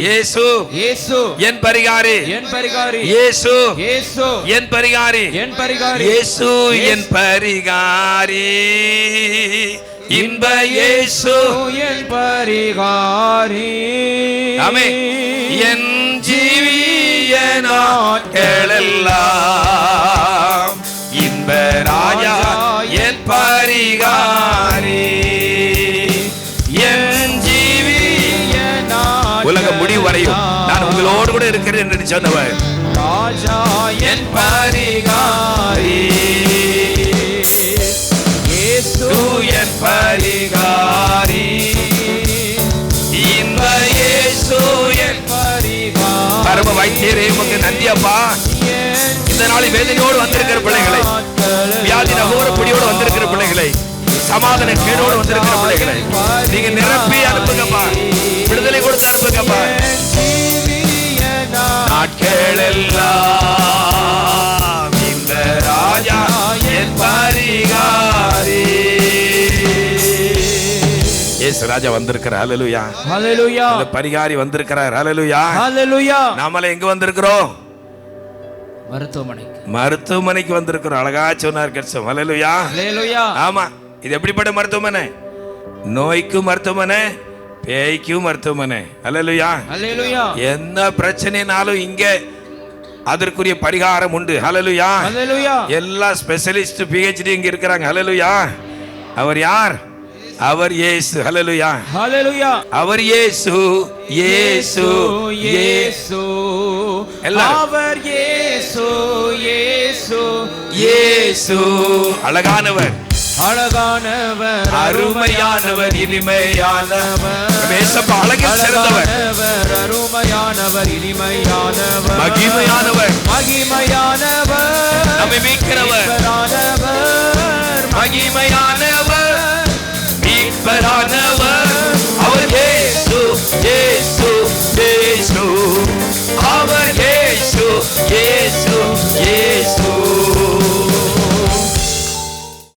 இயேசு. இயேசு. என் பரிகாரி. என் பரிகாரி. இயேசு. இயேசு. என் பரிகாரி. என் பரிகாரி. இயேசு என் பரிகாரி. இன்ப இயேசு. என் பரிகாரி. ஆமே. என் ஜீவிய நாட்களெல்லாம் இன்ப ராஜா என் பரிகாரி. முடிவு வரையும். நான் உங்களோடு கூட இருக்கிறேன் என்று சொன்னவர் ராஜா என் பரிகாரி. இயேசு என் பரிகாரி. இன்ப இயேசு என் பரிகாரி. பரம வைத்தியரே உமக்கு நன்றி அப்பா. இந்த நாளில் வேதனையோடு வந்திருக்கிற பிள்ளைகளை வியாதி நகோர பிடியோடு வந்திருக்கிற பிள்ளைகளை சமாதான கேடோடு வந்திருக்கிற பிள்ளைகளை நீங்க நிரப்பி அனுப்புங்கப்பா. விடுதலை கொடுத்து அனுப்புங்கப்பா. நாட்கள் எல்லாம் இந்த ராஜா என் பரிகாரி. இயேசு ராஜா வந்திருக்கிறார். ஹalleluya. ஹalleluya. பரிகாரி வந்திருக்கிறார். ஹalleluya. ஹalleluya. நாமல எங்க வந்திருக்கிறோம்? மருத்துவமனைக்கு. மருத்துவமனைக்கு வந்திருக்கிறோம். அழகா சொன்னார் கட்சம் ஹalleluya. ஹalleluya. ஆமா இது எப்படிப்பட்ட மருத்துவமனை? நோய்க்கு மருத்துவமனை? பேய்க்கு மருத்துவமனை. ஹalleluya என்ன பிரச்சனைனாலும் இங்க அதற்குரிய பரிகாரம் உண்டு. ஹalleluya எல்லா ஸ்பெஷலிஸ்ட் பிஹெச்டி இங்க இருக்கிறாங்க. ஹalleluya அவர் யார்? அவர் இயேசு. ஹalleluya ஹalleluya அவர் இயேசு. இயேசு. இயேசு. அவர் இயேசு. இயேசு. இயேசு. அழகானவர். அழகானவர் அருமையானவர் இனிமையானவர். அழகில் சிறந்தவர். அருமையானவர் இனிமையானவர். மகிமையானவர். மகிமையானவர். நம்மை மீட்கிறவர். மீட்பரானவர்.